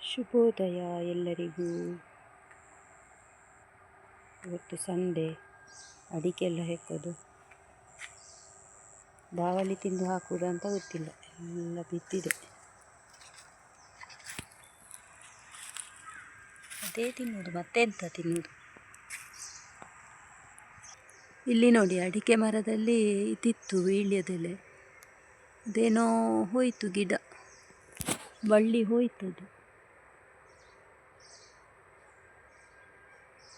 ಶುಭೋದಯ ಎಲ್ಲರಿಗೂ. ಇವತ್ತು ಸಂಡೆ ಅಡಿಕೆ ಎಲ್ಲ ಹೆಕ್ಕೋದು ಬಾವಲಿ ತಿಂದು ಹಾಕುವುದು ಅಂತ ಗೊತ್ತಿಲ್ಲ, ಎಲ್ಲ ಬಿದ್ದಿದೆ. ಅದೇ ತಿನ್ನೋದು ಮತ್ತೆ ಎಂತ ತಿನ್ನೋದು ಇಲ್ಲಿ ನೋಡಿ, ಅಡಿಕೆ ಮರದಲ್ಲಿ ಇದಿತ್ತು ವೀಳ್ಯದೆಲೆ. ಅದೇನೋ ಹೋಯಿತು ಗಿಡ, ಬಳ್ಳಿ ಹೋಯ್ತದು.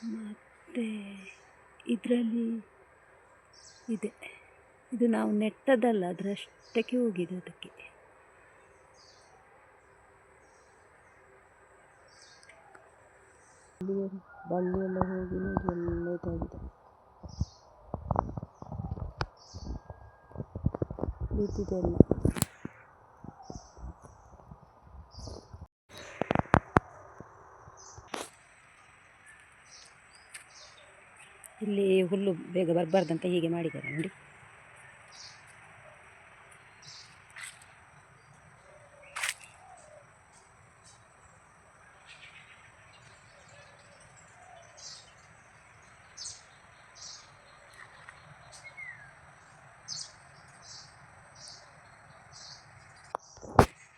ಮತ್ತು ಇದರಲ್ಲಿ ಇದೆ. ಇದು ನಾವು ನೆಟ್ಟದಲ್ಲ ಅದರಷ್ಟಕ್ಕೆ ಹೋಗಿದೆ ಅದಕ್ಕೆ. ಬಳ್ಳಿ ಎಲ್ಲ ಹೋಗಿ ಒಳ್ಳೆಯದಾಗಿದೆ ಇದಾಗಿದೆ ಬಿದ್ದಿದೆ ಎಲ್ಲ. ಇಲ್ಲಿ ಹುಲ್ಲು ಬೇಗ ಬರಬಾರ್ದಂತ ಹೀಗೆ ಮಾಡಿದ್ದಾರೆ ನೋಡಿ.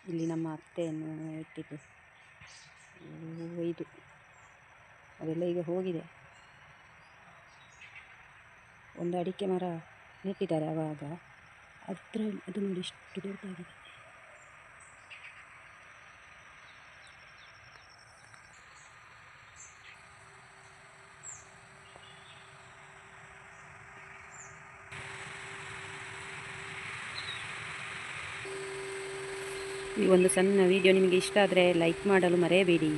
ಇಲ್ಲಿ ನಮ್ಮ ಅತ್ತೆಯನ್ನು ಇಟ್ಟಿದ್ದು. ಇದು. ಅದೆಲ್ಲ ಈಗ ಹೋಗಿದೆ. ಒಂದು ಅಡಿಕೆ ಮರ ನೆಟ್ಟಿದ್ದಾರೆ ಆವಾಗ ಅದರ ಅದು ನೋಡಿ ಇಷ್ಟು ದೊಡ್ಡದಾಗಿದೆ. ಈ ಒಂದು ಸಣ್ಣ ವಿಡಿಯೋ ನಿಮಗೆ ಇಷ್ಟ ಆದರೆ ಲೈಕ್ ಮಾಡಲು ಮರೆಯಬೇಡಿ.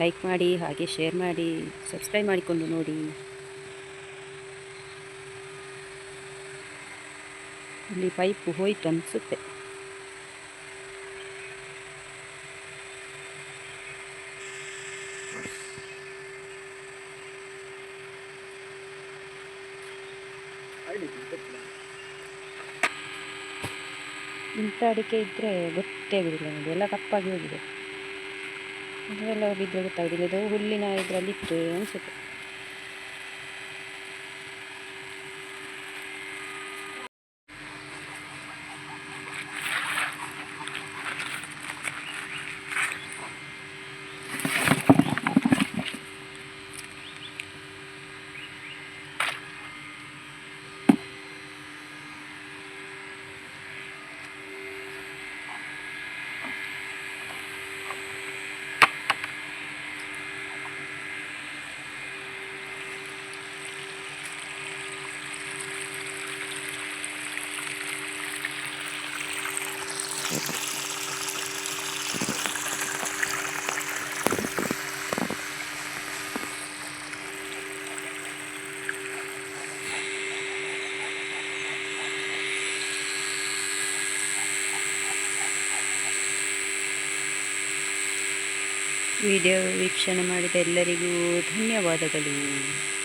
ಲೈಕ್ ಮಾಡಿ, ಹಾಗೆ ಶೇರ್ ಮಾಡಿ, ಸಬ್ಸ್ಕ್ರೈಬ್ ಮಾಡಿಕೊಂಡು ನೋಡಿ. ಇಲ್ಲಿ ಪೈಪು ಹೋಯ್ತು ಅನಿಸುತ್ತೆ ಇಂಥ ಅಡಿಕೆ ಇದ್ದರೆ ಗೊತ್ತೇ ಆಗೋದಿಲ್ಲ ನೋಡಿ, ಎಲ್ಲ ಕಪ್ಪಾಗಿ ಹೋಗಿದೆ. ಇದೆಲ್ಲ ಹೋಗಿದ್ದರೆ ಗೊತ್ತಾಗೋದಿಲ್ಲ. ಇದು ಹುಲ್ಲಿನ ಇದರಲ್ಲಿ ಇತ್ತು ಅನಿಸುತ್ತೆ. ವಿಡಿಯೋ ವೀಕ್ಷಣೆ ಮಾಡಿದ ಎಲ್ಲರಿಗೂ ಧನ್ಯವಾದಗಳು.